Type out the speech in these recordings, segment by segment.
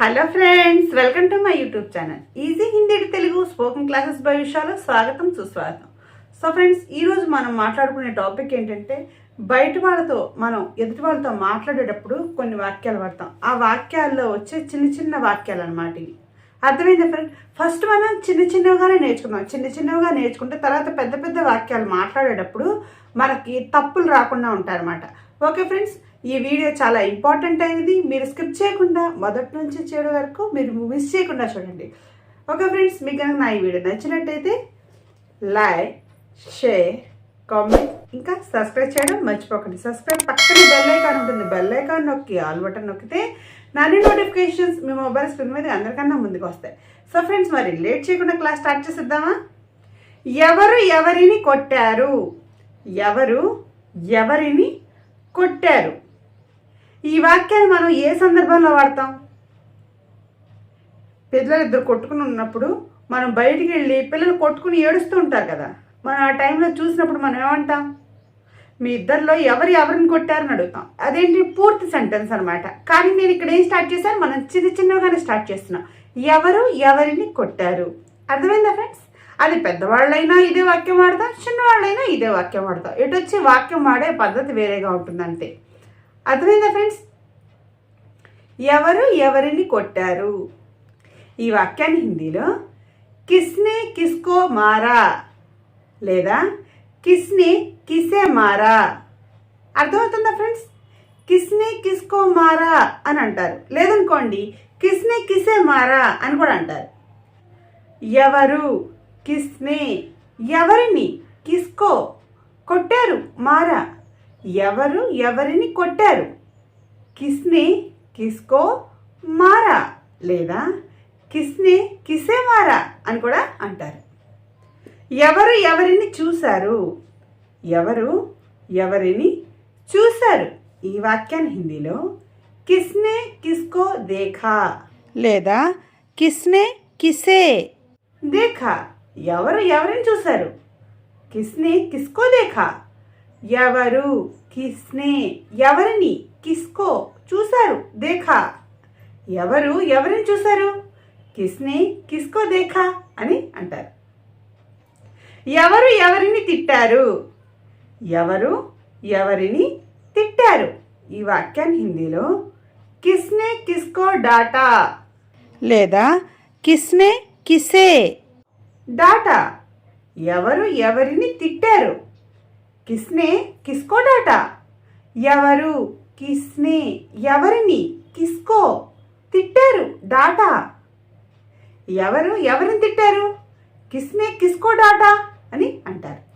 Hello friends welcome to my YouTube channel. Easy Hindi Telugu spoken classes భవిష్యాలు స్వాగతం సుస్వాగతం. So friends ఈరోజు మనం మాట్లాడుకునే టాపిక్ ఏంటంటే బయట వాళ్ళతో మనం ఎదుటి వాళ్ళతో మాట్లాడేటప్పుడు కొన్ని వాక్యాలు వాడతాం. ఆ వాక్యాల్లో వచ్చే చిన్న చిన్న వాక్యాలు అనమాట ఇవి. అర్థమైందా ఫ్రెండ్ ఫస్ట్ మనం చిన్న చిన్నగానే నేర్చుకుందాం. చిన్న చిన్నగా నేర్చుకుంటే తర్వాత పెద్ద పెద్ద వాక్యాలు మాట్లాడేటప్పుడు మనకి తప్పులు రాకుండా ఉంటాయన్నమాట. ఓకే ఫ్రెండ్స్ ఈ వీడియో చాలా ఇంపార్టెంట్ అయినది. మీరు స్కిప్ చేయకుండా మొదటి నుంచి చేయడం వరకు మీరు మిస్ చేయకుండా చూడండి. ఓకే ఫ్రెండ్స్ మీకు కనుక నా ఈ వీడియో నచ్చినట్టయితే లైక్ షేర్ కామెంట్ ఇంకా సబ్స్క్రైబ్ చేయడం మర్చిపోకండి. సబ్స్క్రైబ్ పక్కన బెల్ ఐకాన్ ఉంటుంది. బెల్ ఐకాన్ నొక్కి ఆల్ బటన్ నొక్కితే నన్ను నోటిఫికేషన్స్ మీ మొబైల్ స్క్రీన్ మీద అందరికన్నా ముందుకు వస్తాయి. సో ఫ్రెండ్స్ మరి లేట్ చేయకుండా క్లాస్ స్టార్ట్ చేసేద్దామా? ఎవరు ఎవరిని కొట్టారు? ఎవరు ఎవరిని కొట్టారు? ఈ వాక్యాన్ని మనం ఏ సందర్భంలో వాడతాం? పిల్లలు ఇద్దరు కొట్టుకుని ఉన్నప్పుడు మనం బయటికి వెళ్ళి పిల్లలు కొట్టుకుని ఏడుస్తూ ఉంటారు కదా. మనం ఆ టైంలో చూసినప్పుడు మనం ఏమంటాం? మీ ఇద్దరిలో ఎవరు ఎవరిని కొట్టారని అడుగుతాం. అదేంటి? పూర్తి సెంటెన్స్ అనమాట కానీ నేను ఇక్కడ ఏం స్టార్ట్ చేశాను? మనం చిన్న చిన్నగానే స్టార్ట్ చేస్తున్నాం. ఎవరు ఎవరిని కొట్టారు? అర్థమైందా ఫ్రెండ్స్? అది పెద్దవాళ్ళైనా ఇదే వాక్యం వాడతాం చిన్నవాళ్ళైనా ఇదే వాక్యం వాడతాం. ఎటు వచ్చి వాక్యం వాడే పద్ధతి వేరేగా ఉంటుంది అంతే అర్థమైందా ఫ్రెండ్స్? ఎవరు ఎవరిని కొట్టారు? ఈ వాక్యాన్ని హిందీలో కిస్నే కిస్కో మారా లేదా కిస్నే కిసే మారా. అర్థమవుతుందా ఫ్రెండ్స్? కిస్నే కిస్కో మారా అని అంటారు. లేదనుకోండి కిస్నే కిసే మారా అని కూడా అంటారు. ఎవరు? కిస్నే. ఎవరిని? కిస్కో. కొట్టారు. మారా. ఎవరు ఎవరిని కొట్టారు? కిస్నే కిస్కో మారా లేదా కిస్నే కిసే మారా అని కూడా అంటారు. ఎవరు ఎవరిని చూశారు? ఎవరు ఎవరిని చూశారు? ఈ వాక్యాన్ని హిందీలో కిస్నే కిస్కో దేఖా లేదా కిస్నే కిసే దేఖా ఎవరు ఎవరిని చూశారు? కిస్నే కిస్కో దేఖా ఎవరు? కిస్నే. ఎవరిని? కిస్కో. చూశారు? దేఖా. ఎవరు? ఎవరిని చూశారు? కిస్నే కిస్కో దేఖా అని అంటారు. ఎవరు ఎవరిని తిట్టారు? ఎవరు ఎవరిని తిట్టారు? ఈ వాక్యాన్ని హిందీలో కిస్నే కిస్కో డాటా. లేదా కిస్నే కిసే. డాటా. ఎవరు ఎవరిని తిట్టారు? కిస్నే కిస్కో డాటా ఎవరు? కిస్నే ఎవరిని? కిస్కో. తిట్టారు డాటా. ఎవరు? ఎవరిని తిట్టారు? కిస్నే కిస్కో డాటా అని అంటారు.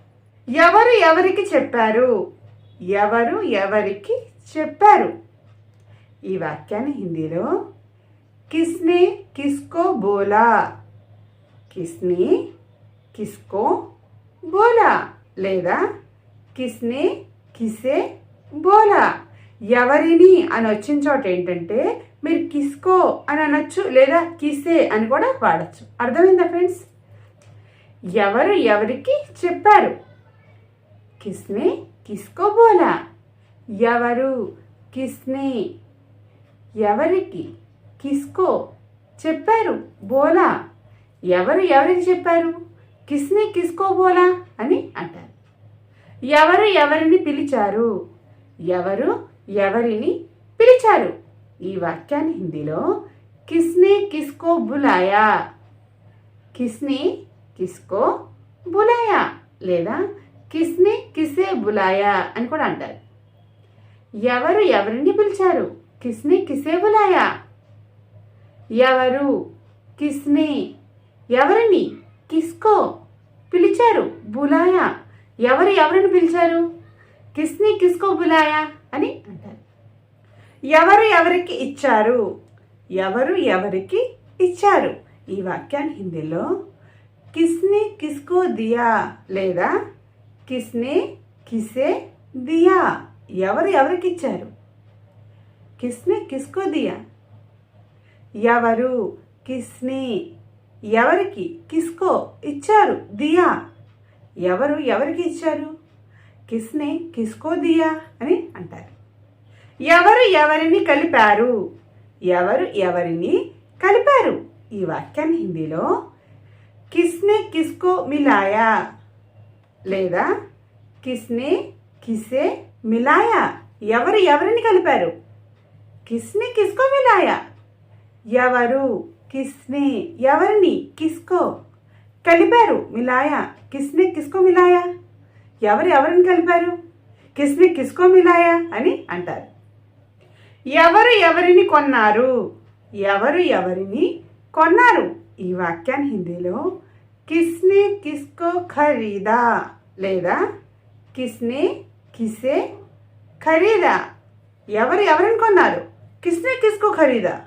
ఎవరు ఎవరికి చెప్పారు? ఎవరు ఎవరికి చెప్పారు? ఈ వాక్యాన్ని హిందీలో కిస్నే కిస్కో బోలా. కిస్నే కిస్కో బోలా లేదా కిస్నే కిసే బోలా. ఎవరిని అని వచ్చిన చోట ఏంటంటే మీరు కిస్కో అని అనొచ్చు లేదా కిసే అని కూడా వాడచ్చు. అర్థమైందా ఫ్రెండ్స్? ఎవరు ఎవరికి చెప్పారు? కిస్నే కిస్కో బోలా. ఎవరు కిస్నే ఎవరికి కిస్కో చెప్పారు? బోలా. ఎవరు ఎవరికి చెప్పారు? కిస్నే కిస్కో బోలా అని అంటారు. ఎవరు ఎవరిని పిలిచారు? ఎవరు ఎవరిని పిలిచారు? ఈ వాక్యాన్ని హిందీలో కిస్నే కిస్కో బులాయా. కిస్నే కిస్కో బులాయా లేదా కిస్నే కిసే బులాయా అని కూడా అంటారు. ఎవరు ఎవరిని పిలిచారు? కిస్నే కిసే బులాయా. ఎవరు కిస్నే ఎవరిని కిస్కో పిలిచారు? బులాయా. ఎవరు ఎవరిని పిలిచారు? కిస్ని కిస్కో బులాయా అని అంటారు. ఎవరు ఎవరికి ఇచ్చారు? ఎవరు ఎవరికి ఇచ్చారు? ఈ వాక్యాన్ని హిందీలో కిస్ని కిస్కో దియా లేదా కిస్నే కిసే దియా ఎవరు ఎవరికి ఇచ్చారు? కిస్నే కిస్కో దియా. ఎవరు కిస్ని ఎవరికి కిస్కో ఇచ్చారు? దియా. ఎవరు ఎవరికి ఇచ్చారు? కిస్నే కిస్కో దియా అని అంటారు. ఎవరు ఎవరిని కలిపారు? ఎవరు ఎవరిని కలిపారు? ఈ వాక్యాన్ని హిందీలో కిస్నే కిస్కో మిలాయా లేదా కిస్నే కిసే మిలాయా? ఎవరు ఎవరిని కలిపారు? కిస్నే కిస్కో మిలాయా. ఎవరు? కిస్నే ఎవరిని? కిస్కో. కలిపారు. మిలాయా కిస్నే కిస్కో మిలాయా? ఎవరు ఎవరిని కలిపారు? కిస్నే కిస్కో మిలాయా అని అంటారు. ఎవరు ఎవరిని కొన్నారు? ఎవరు ఎవరిని కొన్నారు? ఈ వాక్యాన్ని హిందీలో కిస్నే కిస్కో ఖరీదా లేదా కిస్నే కిసే ఖరీదా? ఎవరు ఎవరిని కొన్నారు? కిస్నే కిస్కో ఖరీదా?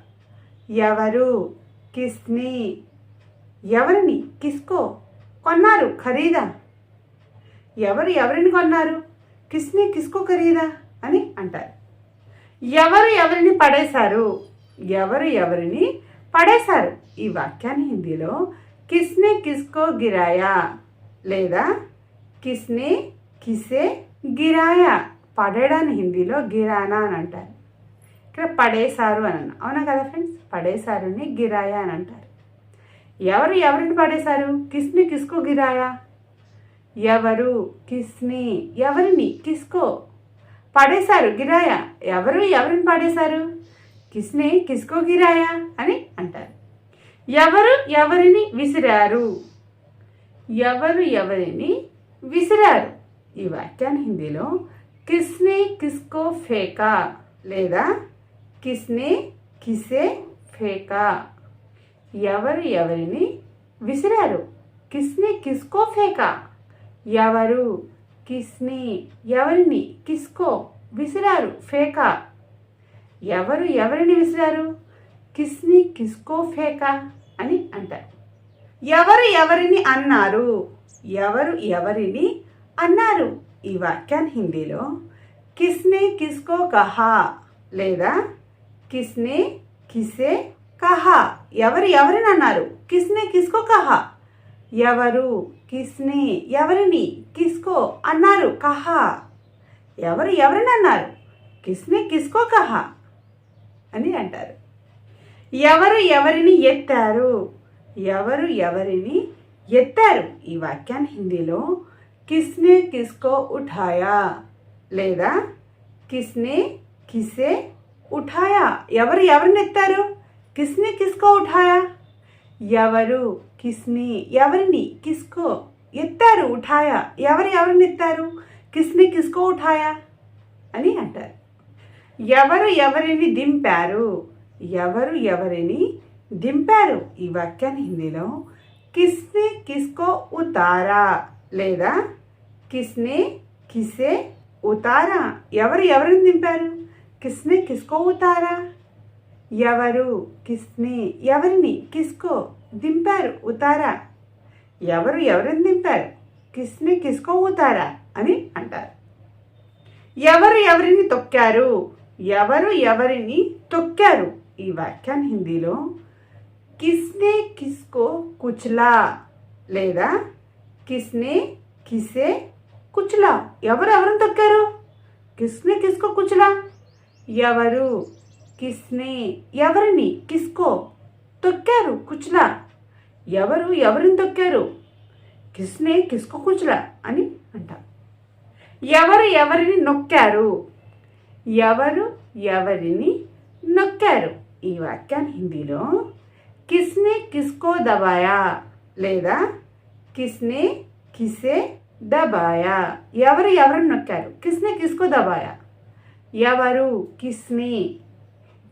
ఎవరు? కిస్ని ఎవరిని? కిస్కో. కొన్నారు ఖరీదా? ఎవరు ఎవరిని కొన్నారు? కిస్నే కిస్కో ఖరీదా? అని అంటారు. ఎవరు ఎవరిని పడేశారు? ఎవరు ఎవరిని పడేశారు? ఈ వాక్యాన్ని హిందీలో కిస్నే కిస్కో గిరాయా లేదా కిస్నే కిసే గిరాయా పడేయడాన్ని హిందీలో గిరానా అని అంటారు. ఇక్కడ పడేశారు అని అవునా కదా ఫ్రెండ్స్? పడేశారుని గిరాయా అని అంటారు. ఎవరు ఎవరిని పాడేశారు? కిస్ని కిస్కో గిరాయా? ఎవరు కిస్ని? ఎవరిని? కిస్కో. పడేశారు గిరాయా. ఎవరు ఎవరిని పాడేశారు? కిస్నే కిస్కో గిరాయా అని అంటారు. ఎవరు ఎవరిని విసిరారు? ఎవరు ఎవరిని విసిరారు? ఈ వాక్యాన్ని హిందీలో కిస్నే కిస్కో ఫేకా లేదా కిస్నే కిసే ఫేకా. ఎవరు ఎవరిని విసిరారు? కిస్నే కిస్కో ఫేకా? ఎవరు కిస్ని ఎవరిని కిస్కో విసిరారు ఫేకా? ఎవరు ఎవరిని విసిరారు? కిస్ని కిస్కో ఫేకా అని అంటారు. ఎవరు ఎవరిని అన్నారు? ఎవరు ఎవరిని అన్నారు? ఈ వాక్యాన్ని హిందీలో కిస్నే కిస్కో కహా లేదా కిస్నే కిసే కహా ఎవరు ఎవరిని అన్నారు కిస్నే కిస్కో కహా. ఎవరు? కిస్నే ఎవరిని? కిస్కో అన్నారు కహా. ఎవరు ఎవరిని అన్నారు కిస్నే కిస్కో కహా అని అంటారు. ఎవరు ఎవరిని ఎత్తారు? ఎవరు ఎవరిని ఎత్తారు? ఈ వాక్యాన్ని హిందీలో కిస్నే కిస్కో ఉఠాయా లేదా కిస్నే కిసే ఉఠాయా? ఎవరు ఎవరిని ఎత్తారు? కిస్నే కిస్కో ఉఠాయా? ఎవరు కిస్ని ఎవరిని కిస్కో ఎత్తారు ఉఠాయా? ఎవరు ఎవరిని ఎత్తారు? కిస్ని కిస్కో ఉఠాయా? అని అంటారు. ఎవరు ఎవరిని దింపారు? ఎవరు ఎవరిని దింపారు? ఈ వాక్యాన్ని హిందీలో కిస్నే కిస్కో ఉతారా లేదా కిస్నే కిసే ఉతారా? ఎవరు ఎవరిని దింపారు? కిస్నే కిస్కో ఉతారా? ఎవరు కిస్ని ఎవరిని? కిస్కో దింపారు ఉతారా ఎవరు ఎవరిని దింపారు? కిస్ని కిస్కో ఉతారా అని అంటారు. ఎవరు ఎవరిని తొక్కారు? ఎవరు ఎవరిని తొక్కారు? ఈ వాక్యాన్ని హిందీలో కిస్నే కిస్కో కుచ్లా లేదా కిస్నే కిసే కుచ్లా. ఎవరు ఎవరిని తొక్కారు? కిస్నే కిస్కో కుచ్లా. ఎవరు కిస్నే. ఎవరిని? కిస్కో. తొక్కారు కుచ్లా ఎవరు ఎవరిని తొక్కారు? కిస్నే కిస్కో కుచ్లా అని అంటారు ఎవరు ఎవరిని నొక్కారు? ఎవరు ఎవరిని నొక్కారు? ఈ వాక్యాన్ని హిందీలో కిస్నే కిస్కో దబాయా లేదా కిస్నే కిసే దబాయా. ఎవరు ఎవరిని నొక్కారు? కిస్నే కిస్కో దబాయా. ఎవరు? కిస్ని.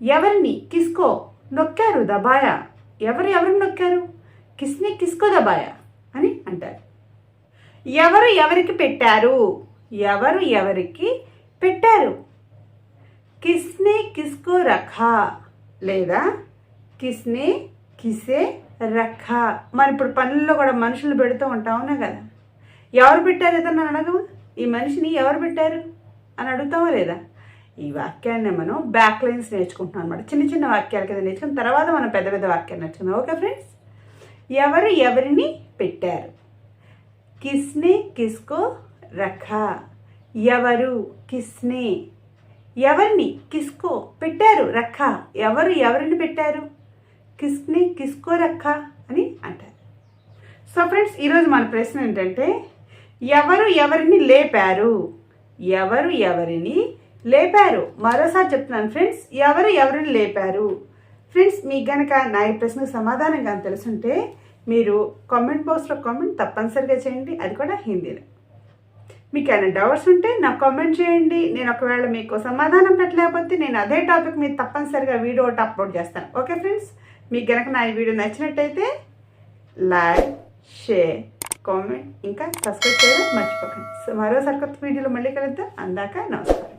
ఎవరిని కిస్కో నొక్కారు దబాయా? ఎవరు ఎవరిని నొక్కారు? కిస్ని కిస్కో దబాయా? అని అంటారు. ఎవరు ఎవరికి పెట్టారు? ఎవరు ఎవరికి పెట్టారు? కిస్నే కిస్కో రఖా లేదా కిస్నే కిసే రఖా? మరి ఇప్పుడు పనుల్లో కూడా మనుషులు పెడుతూ ఉంటావునా కదా. ఎవరు పెట్టారు ఏదన్నా అడగవు? ఈ మనిషిని ఎవరు పెట్టారు? అని అడుగుతావా లేదా? ఈ వాక్యాన్ని మనం బ్యాక్ లైన్స్ నేర్చుకుంటున్నాం అనమాట చిన్న చిన్న వాక్యాలు కదా నేర్చుకున్న. తర్వాత మనం పెద్ద పెద్ద వాక్యాలు నేర్చుకుందాం. ఓకే ఫ్రెండ్స్ ఎవరు ఎవరిని పెట్టారు? కిస్నే కిస్కో రఖా. ఎవరు కిస్నే? ఎవరిని కిస్కో పెట్టారు? రఖా. ఎవరు ఎవరిని పెట్టారు? కిస్ని కిస్కో రఖా అని అంటారు. సో ఫ్రెండ్స్ ఈరోజు మన ప్రశ్న ఏంటంటే ఎవరు ఎవరిని లేపారు? ఎవరు ఎవరిని లేపారు. మరోసారి చెప్తున్నాను ఫ్రెండ్స్ ఎవరు ఎవరిని లేపారు? ఫ్రెండ్స్ మీకు గనక నా ఈ ప్రశ్నకు సమాధానం కానీ తెలుసుంటే మీరు కామెంట్ బాక్స్లో కామెంట్ తప్పనిసరిగా చేయండి. అది కూడా హిందీలో. మీకు ఏమైనా డౌట్స్ ఉంటే నాకు కామెంట్ చేయండి. నేను ఒకవేళ మీకు సమాధానం పెట్టలేకపోతే నేను అదే టాపిక్ మీద తప్పనిసరిగా వీడియో ఒకటి అప్లోడ్ చేస్తాను. ఓకే ఫ్రెండ్స్ మీకు గనక నా ఈ వీడియో నచ్చినట్టయితే లైక్ షేర్ కామెంట్ ఇంకా సబ్స్క్రైబ్ చేయడం మర్చిపోకండి. సో మరో కొత్త వీడియోలో మళ్ళీ కలుద్దాం. అందాక నమస్కారం.